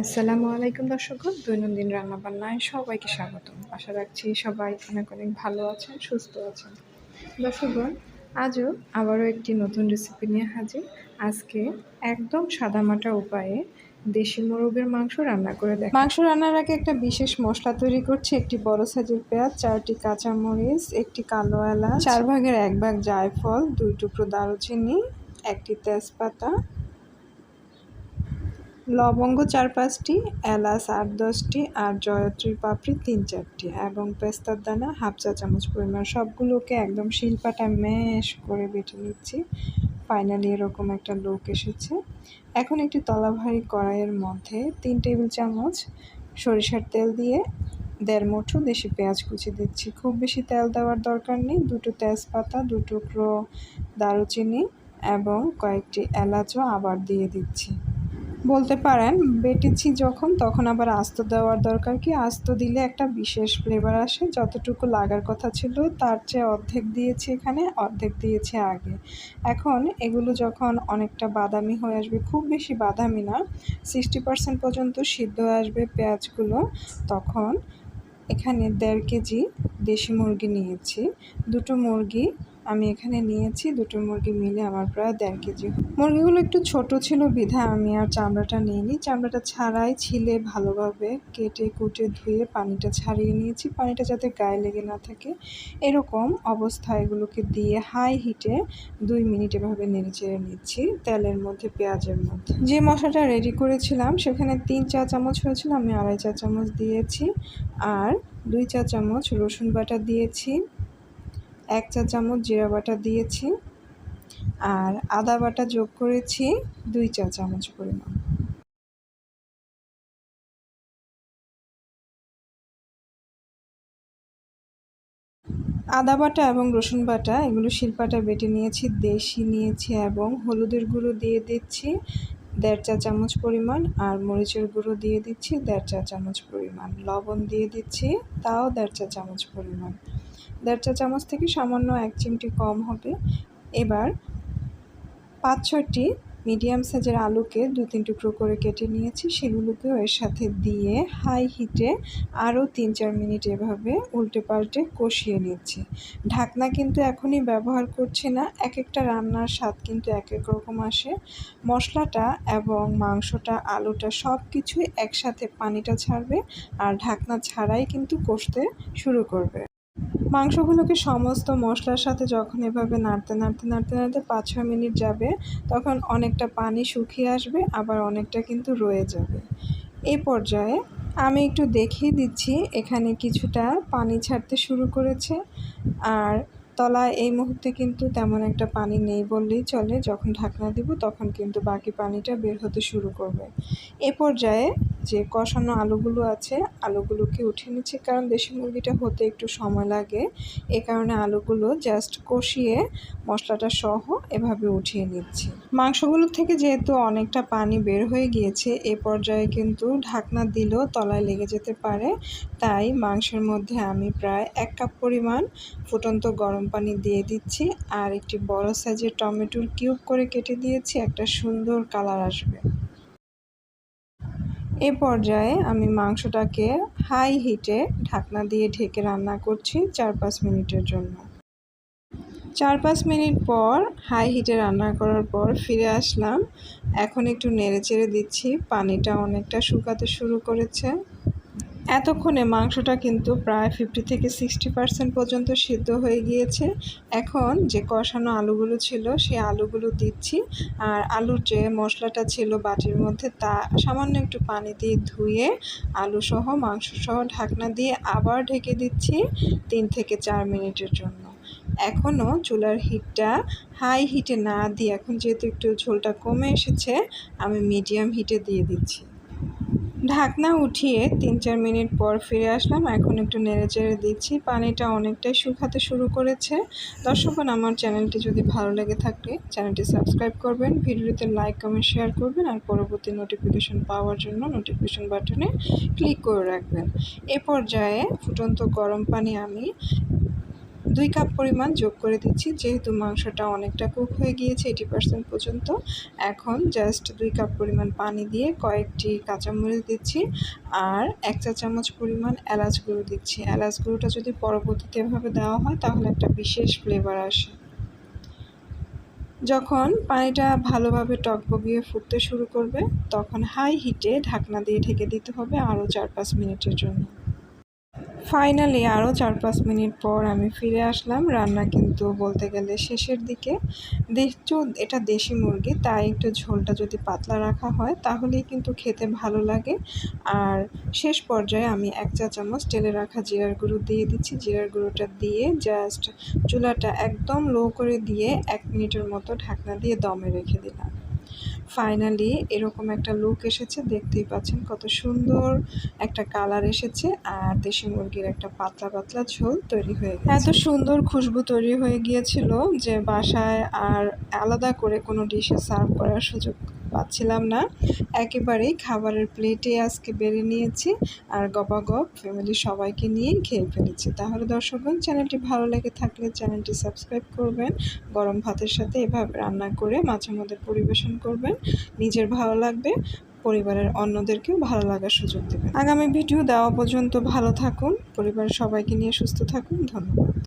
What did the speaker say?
আসসালামু আলাইকুম দর্শকগণ দৈনন্দিন রান্নাবান্নায় সবাইকে স্বাগতম। আশা রাখছি সবাই অনেক অনেক ভালো আছেন, সুস্থ আছেন। দর্শকগণ, আজও আবারও একটি নতুন রেসিপি নিয়ে হাজির। আজকে একদম সাদামাটা উপায়ে দেশি মোরগের মাংস রান্না করে দেখ মাংস রান্নার আগে একটা বিশেষ মশলা তৈরি করছি, একটি বড় সাইজের পেঁয়াজ, চারটি কাঁচামরিচ, একটি কালো এলাচ, চার ভাগের এক ভাগ জায়ফল, দুই টুকরো দারুচিনি, একটি তেজপাতা লবঙ্গ চার পাঁচটি, এলাচ আট দশটি, আর জয়ত্রীর পাপড়ি তিন চারটি, এবং পেস্তার দানা হাফ চা চামচ পরিমাণ। সবগুলোকে একদম শিল্পাটা ম্যাশ করে বেটে নিচ্ছি। ফাইনালি এরকম একটা লোক এসেছে। এখন একটি তলাভারি কড়াইয়ের মধ্যে তিন টেবিল চামচ সরিষার তেল দিয়ে দেড় মুঠো দেশি পেঁয়াজ কুচি দিচ্ছি। খুব বেশি তেল দেওয়ার দরকার নেই। দুটো তেজপাতা, দু টুকরো দারুচিনি, এবং কয়েকটি এলাচও আবার দিয়ে দিচ্ছি। বলতে পারেন, বেটেছি যখন, তখন আবার আস্ত দেওয়ার দরকার কি? আস্ত দিলে একটা বিশেষ ফ্লেভার আসে, যতটুকু লাগার কথা ছিল, তার চেয়ে অর্ধেক দিয়েছি এখানে, অর্ধেক দিয়েছি আগে। এখন এগুলো যখন অনেকটা বাদামি হয়ে আসবে, খুব বেশি বাদামি না সিক্সটি পার্সেন্ট পর্যন্ত সিদ্ধ আসবে পেঁয়াজগুলো, তখন এখানে দেড় কেজি দেশি মুরগি নিয়েছি। দুটো মুরগি আমি এখানে নিয়েছি। দুটো মুরগি মিলে আমার প্রায় দেড় কেজি। মুরগিগুলো একটু ছোট ছিল বিধা, আমি আর চামড়াটা নিইনি। চামড়াটা ছাড়াই ছিলে ভালোভাবে কেটে, কুটে, ধুয়ে পানিটা ছাড়িয়ে নিয়েছি। পানিটা যাতে গায়ে লেগে না থাকে। এরকম অবস্থা এগুলোকে দিয়ে হাই হিটে দুই মিনিট এভাবে নেড়ে চেড়ে নিচ্ছি তেলের মধ্যে, পেঁয়াজের মধ্যে। যে মশলাটা রেডি করেছিলাম, সেখানে তিন চা চামচ হয়েছিল, আমি আড়াই চা চামচ দিয়েছি। আর দুই চা চামচ রসুন বাটা দিয়েছি। এক চা চামচ জিরা বাটা দিয়েছি আর আদা বাটা যোগ করেছি দুই চা চামচ পরিমাণ। আদা বাটা এবং রসুন বাটা, এগুলো শিলপাটা বেটে নিয়েছি, দেশি নিয়েছি এবং হলুদের গুঁড়ো দিয়ে দিচ্ছি দেড় চা চামচ পরিমাণ আর মরিচের গুঁড়ো দিয়ে দিচ্ছি দেড় চা চামচ পরিমাণ। লবণ দিয়ে দিচ্ছি, তাও দেড় চা চামচ পরিমাণ। দেড় চা চামচ থেকে সামান্য এক চিমটি কম হবে। এবার পাঁচ ছয়টি মিডিয়াম সাইজের আলুকে দু তিন টুকরো করে কেটে নিয়েছি। সেগুলোকেও এর সাথে দিয়ে হাই হিটে আরও তিন চার মিনিট এভাবে উল্টে পাল্টে কষিয়ে নিচ্ছি। ঢাকনা কিন্তু এখনই ব্যবহার করছি না। এক একটা রান্নার স্বাদ কিন্তু এক এক রকম আসে। মশলাটা এবং মাংসটা, আলুটা সব কিছুই একসাথে পানিটা ছাড়বে আর ঢাকনা ছাড়াই কিন্তু কষতে শুরু করবে। মাংসগুলোকে সমস্ত মশলার সাথে যখন এভাবে নাড়তে নাড়তে নাড়তে নাড়তে পাঁচ ছ মিনিট যাবে, তখন অনেকটা পানি শুকিয়ে আসবে, আবার অনেকটা কিন্তু রয়ে যাবে। এই পর্যায়ে আমি একটু দেখিয়ে দিচ্ছি, এখানে কিছুটা পানি ছাড়তে শুরু করেছে। আর তলায় এই মুহূর্তে কিন্তু তেমন একটা পানি নেই বললেই চলে। যখন ঢাকনা দিব তখন কিন্তু বাকি পানিটা বের হতে শুরু করবে। এ পর্যায়ে যে কষানো আলুগুলো আছে, আলুগুলোকে উঠিয়ে নিচ্ছি কারণ দেশি মুরগিটা হতে একটু সময় লাগে। এ কারণে আলুগুলো জাস্ট কষিয়ে মশলাটা সহ এভাবে উঠিয়ে নিচ্ছি। মাংসগুলো থেকে যেহেতু অনেকটা পানি বের হয়ে গিয়েছে, এ পর্যায়ে কিন্তু ঢাকনা দিলেও তলায় লেগে যেতে পারে। তাই মাংসের মধ্যে আমি প্রায় এক কাপ পরিমাণ ফুটন্ত গরম পানি দিয়ে দিচ্ছি আর একটি বড় সাইজের টমেটোর কিউব করে কেটে দিয়েছি, একটা সুন্দর কালার আসবে। এ পর্যায়ে আমি মাংসটাকে হাই হিটে ঢাকনা দিয়ে ঢেকে রান্না করছি চার পাঁচ মিনিটের জন্য। চার পাঁচ মিনিট পর হাই হিটে রান্না করার পর ফিরে আসলাম। এখন একটু নেড়ে চেড়ে দিচ্ছি, পানিটা অনেকটা শুকাতে শুরু করেছে। এতক্ষণে মাংসটা কিন্তু প্রায় ফিফটি থেকে সিক্সটি পার্সেন্ট পর্যন্ত সিদ্ধ হয়ে গিয়েছে। এখন যে কষানো আলুগুলো ছিল, সেই আলুগুলো দিচ্ছি। আর আলুর যে মশলাটা ছিল বাটির মধ্যে, তা সামান্য একটু পানি দিয়ে ধুয়ে আলু সহ মাংস সহ ঢাকনা দিয়ে আবার ঢেকে দিচ্ছি তিন থেকে চার মিনিটের জন্য। এখনও চুলার হিটটা হাই হিটে না দিয়ে, এখন যেহেতু একটু ঝোলটা কমে এসেছে, আমি মিডিয়াম হিটে দিয়ে দিচ্ছি। ঢাকনা উঠিয়ে তিন চার মিনিট পর ফিরে আসলাম। এখন একটু নেড়ে চেড়ে দিচ্ছি। পানিটা অনেকটাই শুকাতে শুরু করেছে। দর্শকগণ আমার চ্যানেলটি যদি ভালো লেগে থাকে, চ্যানেলটি সাবস্ক্রাইব করবেন, ভিডিওতে লাইক, কমেন্ট, শেয়ার করবেন আর পরবর্তী নোটিফিকেশন পাওয়ার জন্য নোটিফিকেশন বাটনে ক্লিক করে রাখবেন। এ পর্যায়ে ফুটন্ত গরম পানি আমি দুই কাপ পরিমাণ যোগ করে দিচ্ছি, যেহেতু মাংসটা অনেকটা কুক হয়ে গিয়েছে এইটি পার্সেন্ট পর্যন্ত। এখন জাস্ট দুই কাপ পরিমাণ পানি দিয়ে কয়েকটি কাঁচামরিচ দিচ্ছি আর এক চা চামচ পরিমাণ এলাচ গুঁড়ো দিচ্ছি। এলাচ গুঁড়োটা যদি পরবর্তীতে এভাবে দেওয়া হয়, তাহলে একটা বিশেষ ফ্লেভার আসে। যখন পানিটা ভালোভাবে টকবগিয়ে ফুটতে শুরু করবে, তখন হাই হিটে ঢাকনা দিয়ে ঢেকে দিতে হবে আরও চার পাঁচ মিনিটের জন্য। ফাইনালি আরও চার পাঁচ মিনিট পর আমি ফিরে আসলাম। রান্না কিন্তু বলতে গেলে শেষের দিকে। দেখছ এটা দেশি মুরগি, তাই একটু ঝোলটা যদি পাতলা রাখা হয় তাহলেই কিন্তু খেতে ভালো লাগে। আর শেষ পর্যায়ে আমি এক চা চামচ তেলে রাখা জিরার গুঁড়ো দিয়ে দিচ্ছি। জিরার গুঁড়োটা দিয়ে জাস্ট চুলাটা একদম লো করে দিয়ে এক মিনিটের মতো ঢাকনা দিয়ে দমে রেখে দিলাম। ফাইনালি এরকম একটা লুক এসেছে, দেখতেই পাচ্ছেন কত সুন্দর একটা কালার এসেছে, আর দেশি মুরগির একটা পাতলা পাতলা ঝোল তৈরি হয়ে গেছে। এত সুন্দর খুশবু তৈরি হয়ে গিয়েছিল যে বাসায় আর আলাদা করে কোনো ডিশে সার্ভ করার সুযোগ পাচ্ছিলাম না। একেবারেই খাবারের প্লেটে আজকে বেড়ে নিয়েছি আর গপাগপ ফ্যামিলির সবাইকে নিয়েই খেয়ে ফেলেছি। তাহলে দর্শকগণ চ্যানেলটি ভালো লেগে থাকলে চ্যানেলটি সাবস্ক্রাইব করবেন, গরম ভাতের সাথে এভাবে রান্না করে মাঝে মধ্যে পরিবেশন করবেন। নিজের ভালো লাগবে, পরিবারের অন্যদেরকেও ভালো লাগার সুযোগ দেবেন। আগামী ভিডিও দেওয়া পর্যন্ত ভালো থাকুন, পরিবারের সবাইকে নিয়ে সুস্থ থাকুন, ধন্যবাদ।